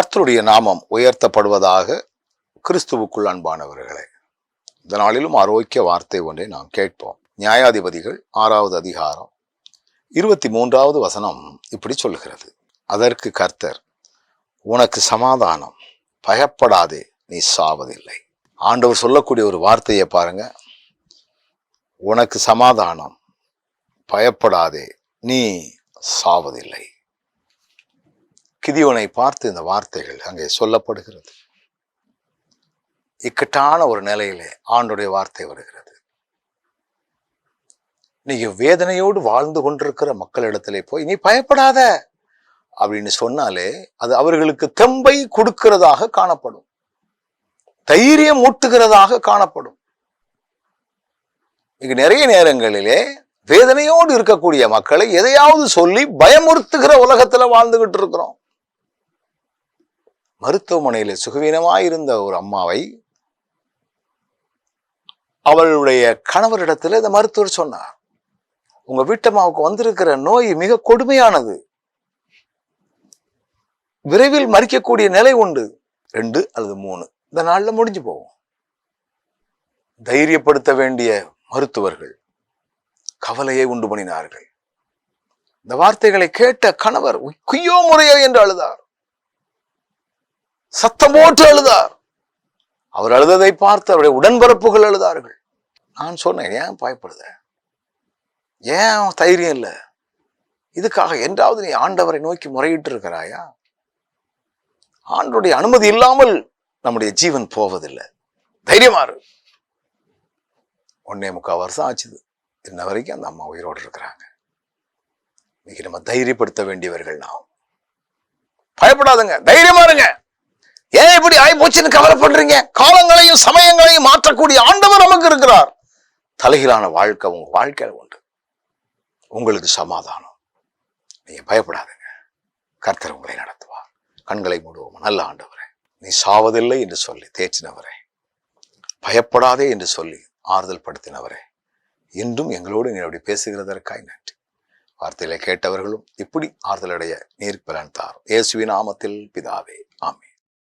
கர்த்தருடைய நாமம் உயர்த்தப்படுவதாக கிறிஸ்துவுக்குள் அன்பானவர்களே இந்த நாளிலும் ஆரோக்கிய வார்த்தை ஒன்றை நாம் கேட்போம். நியாயாதிபதிகள் ஆறாவது அதிகாரம் இருபத்தி மூன்றாவது வசனம் இப்படி சொல்கிறது. அதற்கு கர்த்தர் உனக்கு சமாதானம் பயப்படாதே நீ சாவதில்லை. ஆண்டவர் சொல்லக்கூடிய ஒரு வார்த்தையை பாருங்க. உனக்கு சமாதானம் பயப்படாதே நீ சாவதில்லை. கிதியோனை பார்த்து இந்த வார்த்தைகள் அங்கே சொல்லப்படுகிறது. இக்கட்டான ஒரு நிலையிலே ஆண்டுடைய வார்த்தை வருகிறது. நீங்க வேதனையோடு வாழ்ந்து கொண்டிருக்கிற மக்களிடத்திலே போய் நீ பயப்படாத அப்படின்னு சொன்னாலே அது அவர்களுக்கு தெம்பை கொடுக்கிறதாக காணப்படும். தைரியம் ஊட்டுகிறதாக காணப்படும். இங்கு நிறைய நேரங்களிலே வேதனையோடு இருக்கக்கூடிய மக்களை எதையாவது சொல்லி பயமுறுத்துகிற உலகத்துல வாழ்ந்துகிட்டு இருக்கிறோம். மருத்துவமனையில சுகவீனமாயிருந்த ஒரு அம்மாவை அவளுடைய கணவரிடத்தில் இந்த மருத்துவர் சொன்னார் உங்க வீட்டம்மாவுக்கு வந்திருக்கிற நோய் மிக கொடுமையானது. விரைவில் மறிக்கக்கூடிய நிலை உண்டு. ரெண்டு அல்லது மூணு. இந்த நாளில் முடிஞ்சு போகும். தைரியப்படுத்த வேண்டிய மருத்துவர்கள் கவலையை உண்டு பண்ணினார்கள். இந்த வார்த்தைகளை கேட்ட கணவர் குய்யோ முறையோ என்று அழுதார். சத்தம் போட்டு அழுதார் அவர் அழுததை பார்த்து அவருடைய உடன்பரப்புகள் அழுதார்கள் நான் சொன்னேன் ஏன் பயப்படுத? ஏன் தைரியம் இல்லை? இதுக்காக என்றாவது நீ ஆண்டவரை நோக்கி முறையிட்டு இருக்கிறாயா ஆண்டோடைய அனுமதி இல்லாமல் நம்முடைய ஜீவன் போவதில்லை. தைரியமாறு ஒன்னே முக்கால் வருஷம் ஆச்சுது. இன்ன வரைக்கும் அந்த அம்மா உயிரோடு இருக்கிறாங்க. இன்னைக்கு நம்ம தைரியப்படுத்த வேண்டியவர்கள் நாம். பயப்படாதுங்க தைரியமா இருங்க. ஏன் இப்படி ஆய் போச்சுன்னு பண்றீங்க காலங்களையும் சமயங்களையும் மாற்றக்கூடிய ஆண்டவர் நமக்கு இருக்கிறார். தலைகீழான வாழ்க்கை உங்க வாழ்க்கையில உண்டு. உங்களுக்கு சமாதானம். நீங்க பயப்படாதுங்க. கர்த்தர் உங்களை நடத்துவார். கண்களை மூடுவோம். நல்ல ஆண்டவரே நீ சாவதில்லை என்று சொல்லி தேய்ச்சினவரே பயப்படாதே என்று சொல்லி ஆறுதல் படுத்தினவரே. இன்றும் எங்களோடு நீ அப்படி பேசுகிறதற்காய் நன்றி. வார்த்தையில கேட்டவர்களும் இப்படி ஆறுதலடைய நீர் பலன் தாரும் இயேசுவின் நாமத்தில் பிதாவே. ஆமே